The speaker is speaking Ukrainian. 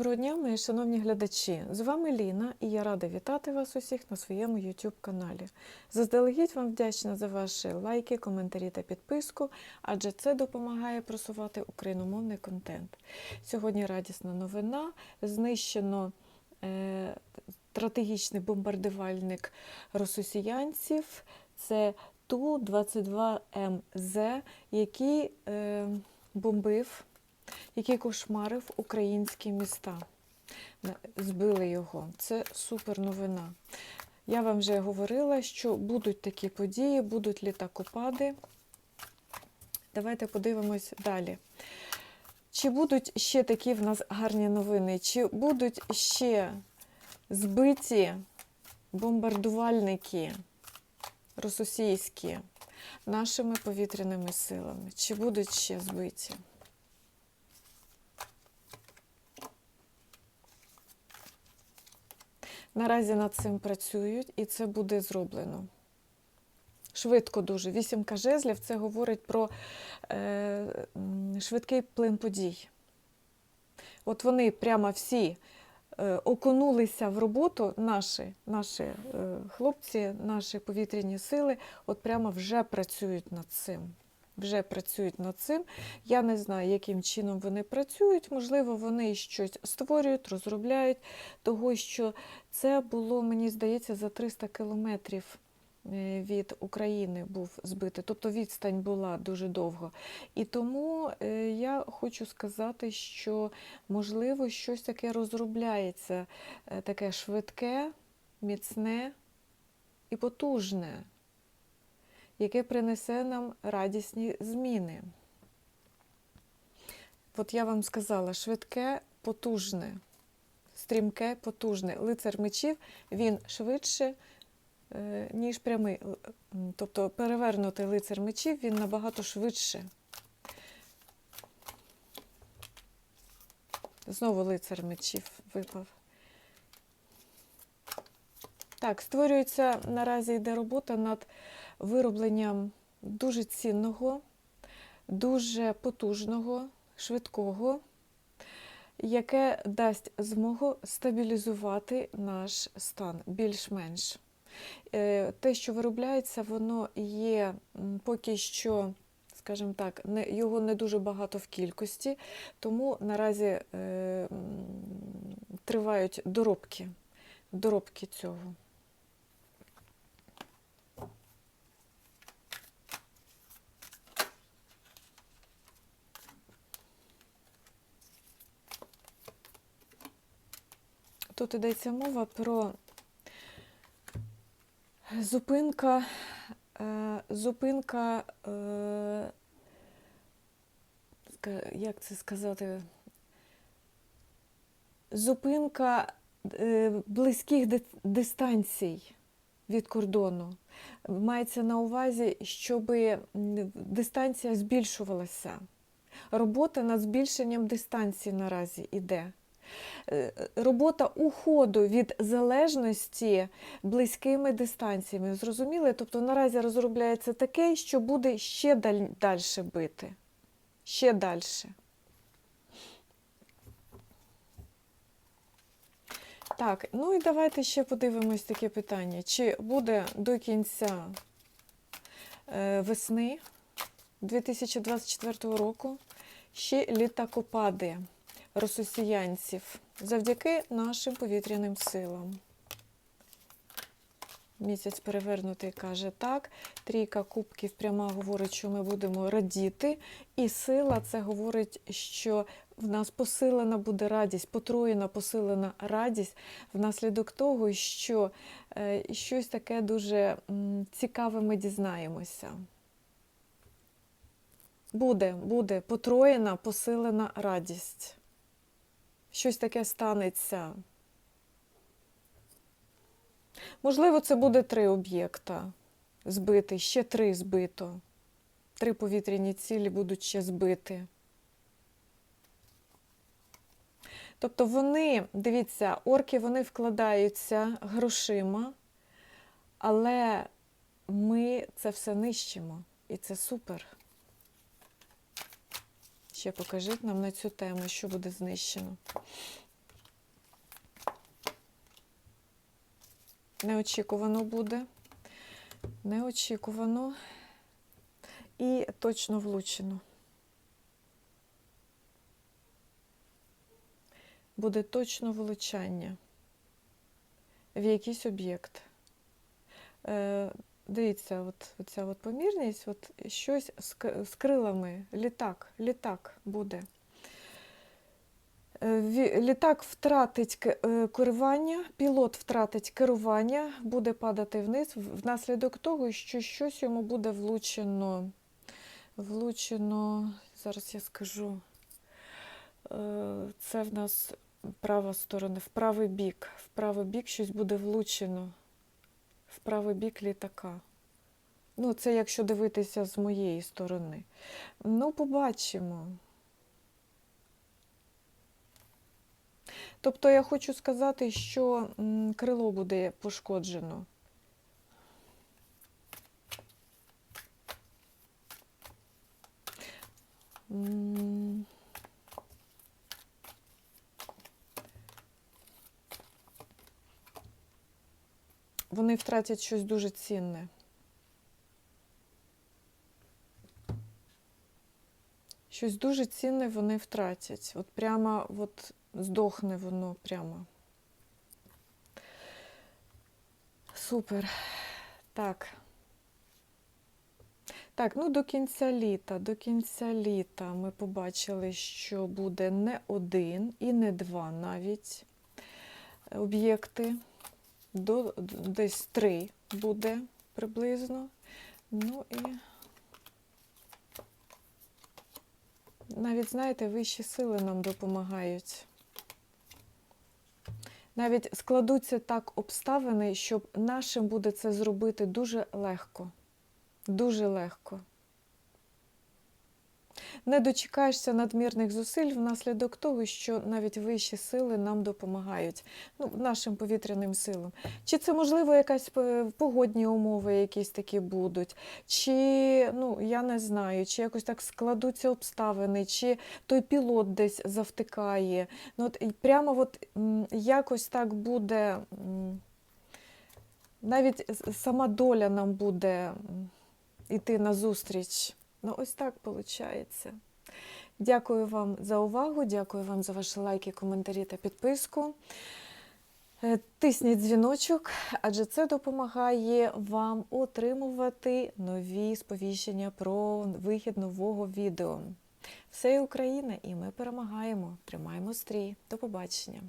Доброго дня, мої шановні глядачі! З вами Ліна і я рада вітати вас усіх на своєму YouTube каналі. Заздалегідь вам вдячна за ваші лайки, коментарі та підписку, адже це допомагає просувати україномовний контент. Сьогодні радісна новина. Знищено е, стратегічний бомбардувальник росіянців. Це Ту-22МЗ, який е, бомбив який кошмарив українські міста. Збили його. Це супер новина. Я вам вже говорила, що будуть такі події, будуть літакопади. Давайте подивимось далі. Чи будуть ще такі в нас гарні новини? Чи будуть ще збиті бомбардувальники російські нашими повітряними силами? Чи будуть ще збиті? Наразі над цим працюють і це буде зроблено. Швидко дуже. Вісімка жезлів це говорить про е, швидкий плин подій. От вони прямо всі е, окунулися в роботу, наші наші е, хлопці, наші повітряні сили, от прямо вже працюють над цим. Вже працюють над цим. Я не знаю, яким чином вони працюють. Можливо, вони щось створюють, розробляють, того що це було, мені здається, за 300 кілометрів е, від України був збитий. Тобто відстань була дуже довго. І тому е, я хочу сказати, що можливо щось таке розробляється, е, таке швидке, міцне і потужне яке принесе нам радісні зміни. От я вам сказала, швидке, потужне, стрімке, потужне. Лицар мечів, він швидше, е, ніж прямий. Тобто перевернутий лицар мечів, він набагато швидше. Знову лицар мечів випав. Так, створюється наразі йде робота над виробленням дуже цінного, дуже потужного, швидкого, яке дасть змогу стабілізувати наш стан більш-менш. Е, те, що виробляється, воно є поки що, скажімо так, його не дуже багато в кількості, тому наразі е, тривають доробки, доробки цього. Тут йдеться мова про зупинка, е, зупинка, е, як це сказати, зупинка е, близьких дистанцій від кордону. Мається на увазі, щоб дистанція збільшувалася. Робота над збільшенням дистанції наразі йде. Е, робота уходу від залежності близькими дистанціями. Зрозуміли? Тобто наразі розробляється таке, що буде ще далі бити. Ще далі. Так, ну і давайте ще подивимось таке питання. Чи буде до кінця е, весни 2024 року ще літакопади? Росіянців завдяки нашим повітряним силам. Місяць перевернутий каже так. Трійка кубків пряма говорить, що ми будемо радіти. І сила це говорить, що в нас посилена буде радість, потроєна посилена радість внаслідок того, що е, щось таке дуже цікаве ми дізнаємося. Буде, буде потроєна посилена радість щось таке станеться. Можливо, це буде три об'єкта збити, ще три збито. Три повітряні цілі будуть ще збити. Тобто вони, дивіться, орки вони вкладаються грошима, але ми це все нищимо. І це супер. Ще покажіть нам на цю тему, що буде знищено. Неочікувано буде. Неочікувано і точно влучено. Буде точно влучання в якийсь об'єкт. Е, Дивіться, от, оця от помірність, от щось з, крилами, літак, літак буде. Е, Літак втратить е, керування, пілот втратить керування, буде падати вниз внаслідок того, що щось йому буде влучено. Влучено, зараз я скажу. Е, Це в нас права сторона, в правий бік. В правий бік щось буде влучено. В правий бік літака. Ну, це якщо дивитися з моєї сторони. Ну, побачимо. Тобто я хочу сказати, що крило буде пошкоджено. М, Вони втратять щось дуже цінне. Щось дуже цінне вони втратять. От прямо от здохне воно прямо. Супер. Так. Так, ну до кінця літа, до кінця літа ми побачили, що буде не один і не два навіть об'єкти. До, десь три буде приблизно. Ну і навіть, знаєте, вищі сили нам допомагають. Навіть складуться так обставини, щоб нашим буде це зробити дуже легко. Дуже легко. Не дочекаєшся надмірних зусиль внаслідок того, що навіть вищі сили нам допомагають, ну, нашим повітряним силам. Чи це, можливо, якась е, погодні умови якісь такі будуть, чи, ну, я не знаю, чи якось так складуться обставини, чи той пілот десь завтикає. Ну, от, прямо от, якось так буде, навіть сама доля нам буде м, іти назустріч. Ну, ось так виходить. Дякую вам за увагу, дякую вам за ваші лайки, коментарі та підписку. Е, Тисніть дзвіночок, адже це допомагає вам отримувати нові сповіщення про вихід нового відео. Все Україна, і ми перемагаємо. Тримаємо стрій. До побачення!